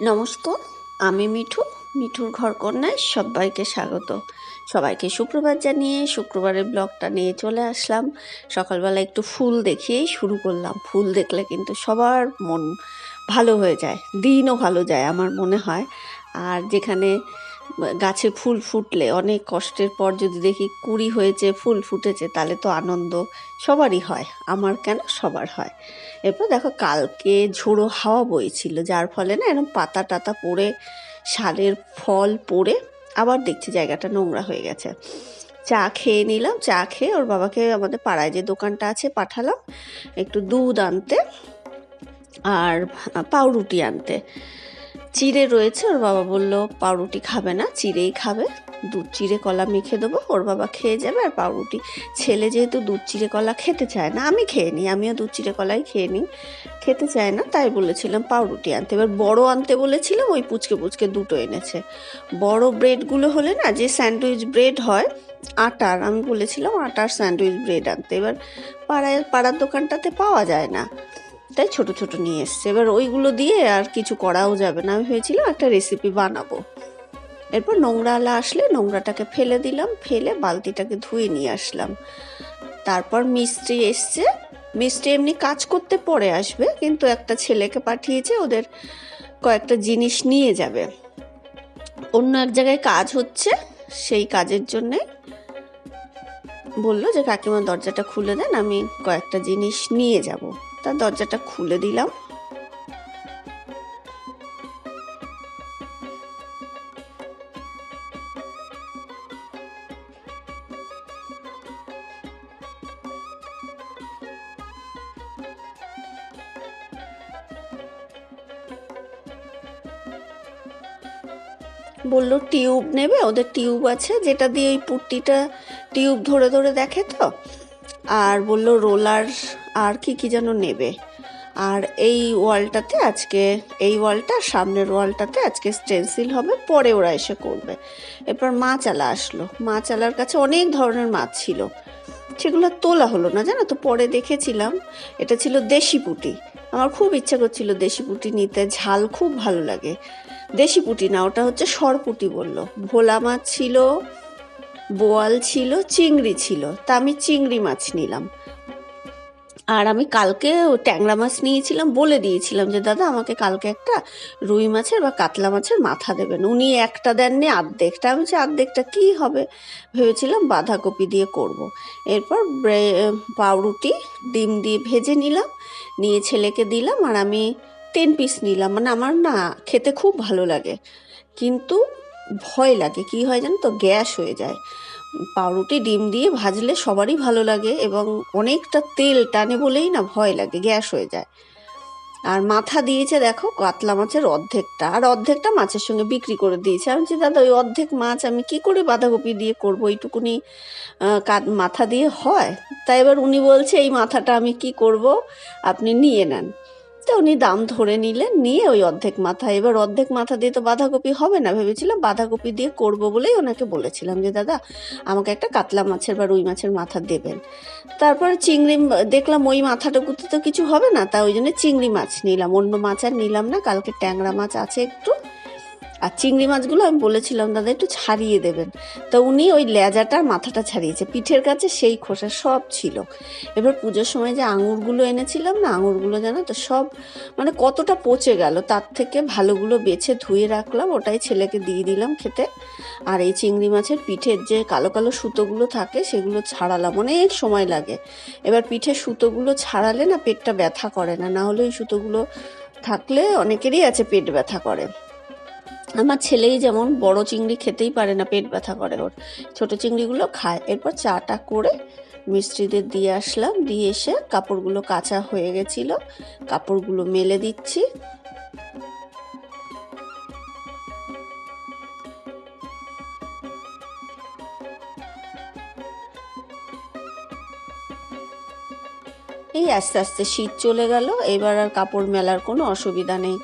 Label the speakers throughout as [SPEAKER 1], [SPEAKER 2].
[SPEAKER 1] নমস্কার, আমি মিঠু, মিঠুর ঘর কন্যায় সবাইকে স্বাগত। সবাইকে শুক্রবার জানিয়ে শুক্রবারের ব্লগটা নিয়ে চলে আসলাম। সকালবেলা একটু ফুল দেখিয়েই শুরু করলাম। ফুল দেখলে কিন্তু সবার মন ভালো হয়ে যায়, দিনও ভালো যায় আমার মনে হয়। আর যেখানে গাছে ফুল ফুটলে অনেক কষ্টের পর যদি দেখি কুড়ি হয়েছে, ফুল ফুটেছে, তাহলে তো আনন্দ সবারই হয়, আমার কেন সবার হয়। এরপর দেখো কালকে ঝোড়ো হাওয়া বইছিল, যার ফলে না এরকম পাতা টাতা পড়ে সারের ফল পড়ে, আবার দেখছি জায়গাটা নোংরা হয়ে গেছে। চা খেয়ে নিলাম, চা খেয়ে ওর বাবাকে আমাদের পাড়ায় যে দোকানটা আছে পাঠালাম, একটু দুধ আনতে আর পাউরুটি আনতে। চিড়ে রয়েছে, ওর বাবা বলল, পাউরুটি খাবে না, চিড়েই খাবে। দুধ চিড়ে কলা মেখে দেবো, ওর বাবা খেয়ে যাবে, আর পাউরুটি ছেলে যেহেতু দুধ চিড়ে কলা খেতে চায় না, আমি খেয়ে নিই, আমিও দুধ চিড়ে কলাই খেয়ে নিই, খেতে চায় না, তাই বলেছিলাম পাউরুটি আনতে। এবার বড় আনতে বলেছিলাম, ওই পুচকে পুচকে দুটো এনেছে। বড় ব্রেডগুলো হলে না, যে স্যান্ডউইচ ব্রেড হয়, আটার, আমি বলেছিলাম আটার স্যান্ডউইচ ব্রেড আনতে। এবার পাড়ায়, পাড়ার দোকানটাতে পাওয়া যায় না। তাই ছোট ছোট নিয়ে এসছে। এবার ওইগুলো দিয়ে আর কিছু করাও যাবে না। আমি ভেবেছিলাম একটা রেসিপি বানাবো। এরপর নোংরাওয়ালা আসলে নোংরাটাকে ফেলে দিলাম, ফেলে বালতিটাকে ধুয়ে নিয়ে আসলাম। তারপর মিস্ত্রি এসছে। মিস্ত্রি এমনি কাজ করতে পরে আসবে, কিন্তু একটা ছেলেকে পাঠিয়েছে, ওদের কয়েকটা জিনিস নিয়ে যাবে। অন্য এক জায়গায় কাজ হচ্ছে, সেই কাজের জন্যে বলল যে, কাকিমা দরজাটা খুলে দেন, আমি কয়েকটা জিনিস নিয়ে যাব। তার দরজাটা খুলে দিলাম। বলল, টিউব নেবে? ওদের টিউব আছে, যেটা দিয়ে ওই পুট্টিটা টিউব ধরে ধরে দেখে তো? আর বলল, রোলার আর কি কি যেন নেবে। আর এই ওয়ালটাতে আজকে, এই ওয়ালটা সামনের ওয়ালটাতে আজকে স্টেন্সিল হবে, পরে ওরা এসে করবে। এরপর মাছ আলা আসলো। মাছ আলার কাছে অনেক ধরনের মাছ ছিল। সেগুলো তোলা হলো না, জানো তো? পরে দেখেছিলাম। এটা ছিল দেশি পুঁটি। আমার খুব ইচ্ছা করছিল দেশি পুঁটি নিতে। ঝাল খুব ভালো লাগে। দেশি পুঁটি না, ওটা হচ্ছে সরপুটি বলল। ভোলা মাছ ছিল, বোয়াল ছিল, চিংড়ি ছিল। তা আমি চিংড়ি মাছ নিলাম। আর আমি কালকে ট্যাংরা মাছ নিয়েছিলাম, বলে দিয়েছিলাম যে, দাদা, আমাকে কালকে একটা রুই মাছের বা কাতলা মাছের মাথা দেবেন। উনি একটা দেননি, আর্ধেকটা। আমি বলছি, আর্ধেকটা কী হবে? ভেবেছিলাম বাঁধাকপি দিয়ে করব। এরপর পাউরুটি, ডিম দিয়ে ভেজে নিলাম, নিয়ে ছেলেকে দিলাম আর আমি টেন পিস নিলাম। মানে আমার না খেতে খুব ভালো লাগে। কিন্তু ভয় লাগে। কি হয় জানো তো? গ্যাস হয়ে যায়। পাউরুটি ডিম দিয়ে ভাজলে সবারই ভালো লাগে এবং অনেকটা তেল টানে বলেই না ভয় লাগে, গ্যাস হয়ে যায়। আর মাথা দিয়েছে দেখো, কাতলা মাছের অর্ধেকটা। আর অর্ধেকটা মাছের সঙ্গে বিক্রি করে দিয়েছে। আমি বলছি, দাদা, ওই অর্ধেক মাছ আমি কি করে বাঁধাকপি দিয়ে করব? এইটুকুনি মাথা দিয়ে হয়? তাই এবার উনি বলছে, এই মাথাটা আমি কি করব? আপনি নিয়ে নেন। তো উনি দাম ধরে নিলেন, নিয়ে ওই অর্ধেক মাথা, এবার অর্ধেক মাথা দিয়ে তো বাঁধাকপি হবে না, ভেবেছিলাম বাঁধাকপি দিয়ে করব বলেই ওনাকে বলেছিলাম যে, দাদা, আমাকে একটা কাতলা মাছের বা রুই মাছের মাথা দেবেন। তারপর চিংড়ি দেখলাম ওই মাথাটুকুতে তো কিছু হবে না, তা ওই জন্য চিংড়ি মাছ নিলাম। অন্য মাছ আর নিলাম না, কালকে ট্যাংরা মাছ আছে একটু আর চিংড়ি মাছগুলো আমি বলেছিলাম, দাদা, একটু ছাড়িয়ে দেবেন। তো উনি ওই লেজাটার মাথাটা ছাড়িয়েছে। পিঠের কাছে সেই খোসা সব ছিল। এবার পুজোর সময় যে আঙুরগুলো এনেছিলাম না, আঙুরগুলো জানো তো সব মানে কতটা পচে গেল, তার থেকে ভালোগুলো বেছে ধুয়ে রাখলাম, ওটাই ছেলেকে দিয়ে দিলাম খেতে। আর এই চিংড়ি মাছের পিঠের যে কালো কালো সুতোগুলো থাকে, সেগুলো ছাড়ালাম, অনেক সময় লাগে। এবার পিঠের সুতোগুলো ছাড়ালে না পেটটা ব্যথা করে না না হলে ওই সুতোগুলো থাকলে অনেকেরই আছে পেট ব্যথা করে। আমার ছেলেই যেমন বড় চিংড়ি খেতেই পারে না পেট ব্যথা করে ওর। ছোট চিংড়িগুলো খায়। এরপর চাটা করে মিস্ত্রিদের দিয়ে আসলাম। দিয়ে এসে কাপড়গুলো কাঁচা হয়ে গেছিল। কাপড়গুলো মেলে দিচ্ছি। এই আস্তে আস্তে শীত চলে গেল। এবার আর কাপড় মেলার কোনো অসুবিধা নেই।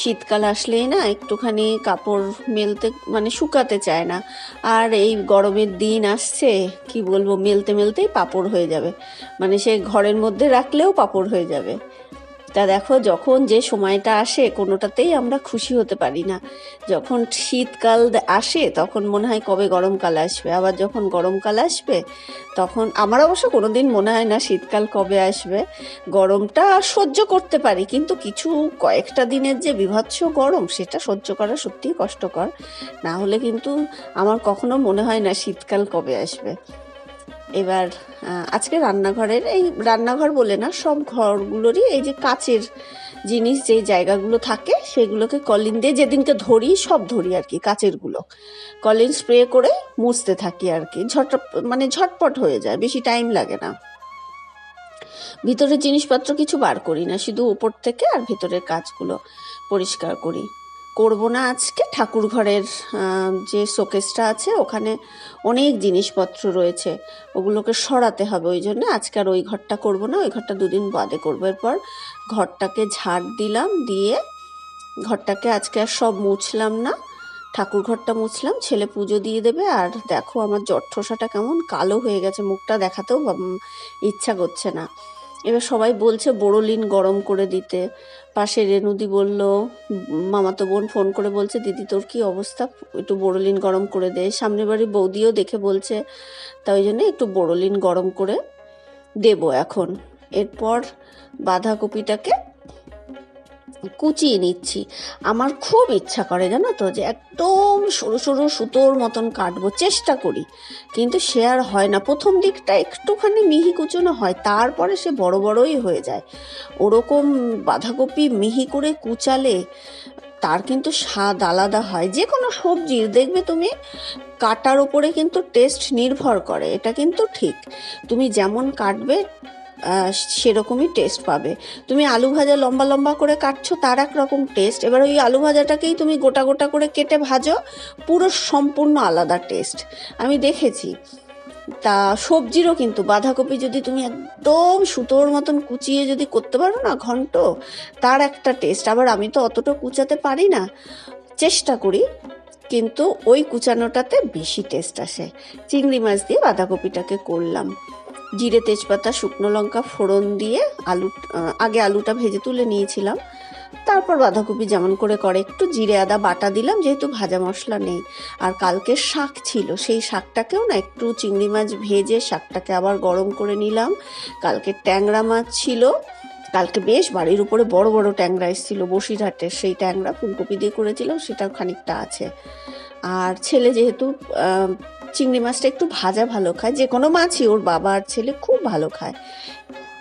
[SPEAKER 1] শীতকাল আসলেই না একটুখানি কাপড় মেলতে মানে শুকাতে চায় না। আর এই গরমের দিন আসছে, কি বলব, মেলতে মেলতেই পাপড় হয়ে যাবে। মানে সে ঘরের মধ্যে রাখলেও পাপড় হয়ে যাবে। তা দেখো, যখন যে সময়টা আসে, কোনোটাতেই আমরা খুশি হতে পারি না। যখন শীতকাল আসে, তখন মনে হয় কবে গরমকাল আসবে। আবার যখন গরমকাল আসবে, তখন আমার অবশ্য কোনো দিন মনে হয় না শীতকাল কবে আসবে। গরমটা সহ্য করতে পারি, কিন্তু কিছু কয়েকটা দিনের যে বিভৎস গরম, সেটা সহ্য করা সত্যিই কষ্টকর। না হলে কিন্তু আমার কখনো মনে হয় না শীতকাল কবে আসবে। এবার আজকে রান্নাঘরের এই রান্নাঘর বলে না, সব ঘরগুলোরই এই যে কাচের জিনিস যে জায়গাগুলো থাকে, সেগুলোকে কলিন দিয়ে যেদিনকে ধরি, সব ধরি আর কি, কাচেরগুলো। কলিন স্প্রে করে মুছতে থাকি আর কি। ঝট মানে ঝটপট হয়ে যায়, বেশি টাইম লাগে না। ভিতরের জিনিসপত্র কিছু বার করি না, শুধু উপর থেকে আর ভিতরের কাজগুলো পরিষ্কার করি। করব না আজকে। ঠাকুর ঘরের যে শোকেসটা আছে, ওখানে অনেক জিনিসপত্র রয়েছে। ওগুলোকে সরাতে হবে, ওই জন্য আজকে আর ওই ঘরটা করব না। ওই ঘরটা দুদিন বাদে করব। এরপর ঘরটাকে ঝাড় দিলাম, দিয়ে ঘরটাকে আজকে আর সব মুছলাম না। ঠাকুর ঘরটা মুছলাম, ছেলে পুজো দিয়ে দেবে। আর দেখো আমার জঠোসাটা কেমন কালো হয়ে গেছে, মুখটা দেখাতেও ইচ্ছা করছে না। এবার সবাই বলছে বোরোলিন গরম করে দিতে। পাশে রেনুদি বলল, মামাতো বোন ফোন করে বলছে, দিদি, তোর কি অবস্থা? একটু বোরোলিন গরম করে দে। সামনের বাড়ির বৌদিও দেখে বলছে তাই ওই জন্য একটু বোরোলিন গরম করে দেব এখন। এরপর বাঁধাকপিটাকে কুচিয়ে নিচ্ছি। আমার খুব ইচ্ছা করে জানো তো যে একদম সরু সরু সুতোর মতন কাটবো, চেষ্টা করি। কিন্তু সে আর হয় না। প্রথম দিকটা একটুখানি মিহি কুচোনো হয়, তারপরে সে বড় বড়ই হয়ে যায়। ওরকম বাঁধাকপি মিহি করে কুচালে তার কিন্তু স্বাদ আলাদা হয়। যে কোনো সবজির দেখবে তুমি, কাটার উপরে কিন্তু টেস্ট নির্ভর করে। এটা কিন্তু ঠিক। তুমি যেমন কাটবে সেরকমই টেস্ট পাবে। তুমি আলু ভাজা লম্বা লম্বা করে কাটছো, তার এক রকম টেস্ট এবার ওই আলু ভাজাটাকেই তুমি গোটা গোটা করে কেটে ভাজো, পুরো সম্পূর্ণ আলাদা টেস্ট আমি দেখেছি, তা সবজিরও কিন্তু বাঁধাকপি যদি তুমি একদম সুতোর মতন কুচিয়ে যদি করতে পারো না ঘন্ট, তার একটা টেস্ট আবার আমি তো অতটা কুচাতে পারি না, চেষ্টা করি, কিন্তু ওই কুচানোটাতে বেশি টেস্ট আসে। চিংড়ি মাছ দিয়ে বাঁধাকপিটাকে করলাম। জিরে তেজপাতা, শুকনো লঙ্কা ফোড়ন দিয়ে আলু আগে আলুটা ভেজে তুলে নিয়েছিলাম। তারপর বাঁধাকপি যেমন করে করে একটু জিরে, আদা, বাটা দিলাম, যেহেতু ভাজা মশলা নেই। আর কালকে শাক ছিল, সেই শাকটাকেও না একটু চিংড়ি মাছ ভেজে শাকটাকে আবার গরম করে নিলাম। কালকে ট্যাংরা মাছ ছিল, কালকে বেশ বাড়ির উপরে বড় বড় ট্যাংরা এসেছিল বসিরহাটের সেই ট্যাংরা ফুলকপি দিয়ে করেছিলাম, সেটাও খানিকটা আছে। আর ছেলে যেহেতু চিংড়ি মাছটা একটু ভাজা ভালো খায়, যে কোনো মাছই ওর বাবা আর ছেলে খুব ভালো খায়।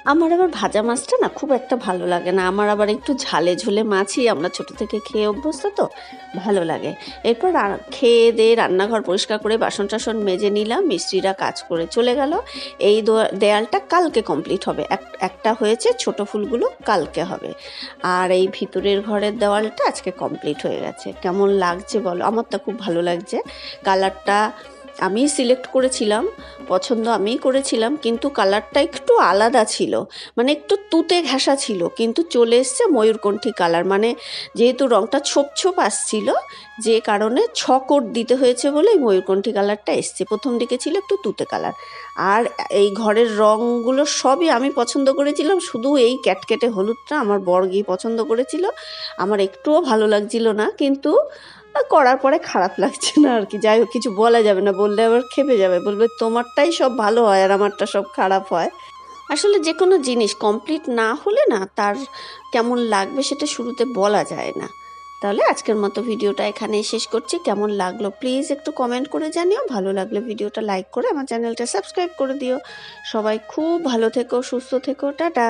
[SPEAKER 1] আমার আবার ভাজা মাছটা না খুব একটা ভালো লাগে না, আমার আবার একটু ঝালে ঝোলে মাছই আমরা ছোট থেকে খেয়ে অভ্যস্ত তো, ভালো লাগে। এরপর খেয়ে দিয়ে রান্নাঘর পরিষ্কার করে বাসন টাসন মেজে নিলাম, মিস্ত্রিরা কাজ করে চলে গেল। এই দোয়া- দেয়ালটা কালকে কমপ্লিট হবে, এক- একটা হয়েছে, ছোট ফুলগুলো কালকে হবে। আর এই ভিতরের ঘরের দেওয়ালটা আজকে কমপ্লিট হয়ে গেছে। কেমন লাগছে বলো? আমার তো খুব ভালো লাগছে। কালারটা আমি সিলেক্ট করেছিলাম, পছন্দ আমিই করেছিলাম, কিন্তু কালারটা একটু আলাদা ছিল। মানে একটু তুতে ঘেঁষা ছিল, কিন্তু চলে এসছে ময়ূরকণ্ঠী কালার মানে যেহেতু রংটা ছোপ ছোপ আসছিল, যে কারণে ছ কোট দিতে হয়েছে বলে ময়ূরকণ্ঠী কালারটা এসছে। প্রথম দিকে ছিল একটু তুতে কালার আর এই ঘরের রঙগুলো সবই আমি পছন্দ করেছিলাম, শুধু এই ক্যাটকেটে হলুদটা আমার বর গিয়ে পছন্দ করেছিল। আমার একটুও ভালো লাগছিল না, কিন্তু করার পরে খারাপ লাগছে না আর কি। যাই হোক, কিছু বলা যাবে না, বললে আবার খেপে যাবে। বলবে, তোমারটাই সব ভালো হয় আর আমারটা সব খারাপ হয়। আসলে যে কোনো জিনিস কমপ্লিট না হলে না তার কেমন লাগবে সেটা শুরুতে বলা যায় না। তাহলে আজকের মতো ভিডিওটা এখানেই শেষ করছি। কেমন লাগল প্লিজ একটু কমেন্ট করে জানিও। ভালো লাগলে ভিডিওটা লাইক করে আমার চ্যানেলটা সাবস্ক্রাইব করে দিও। সবাই খুব ভালো থেকো, সুস্থ থেকো, টাটা!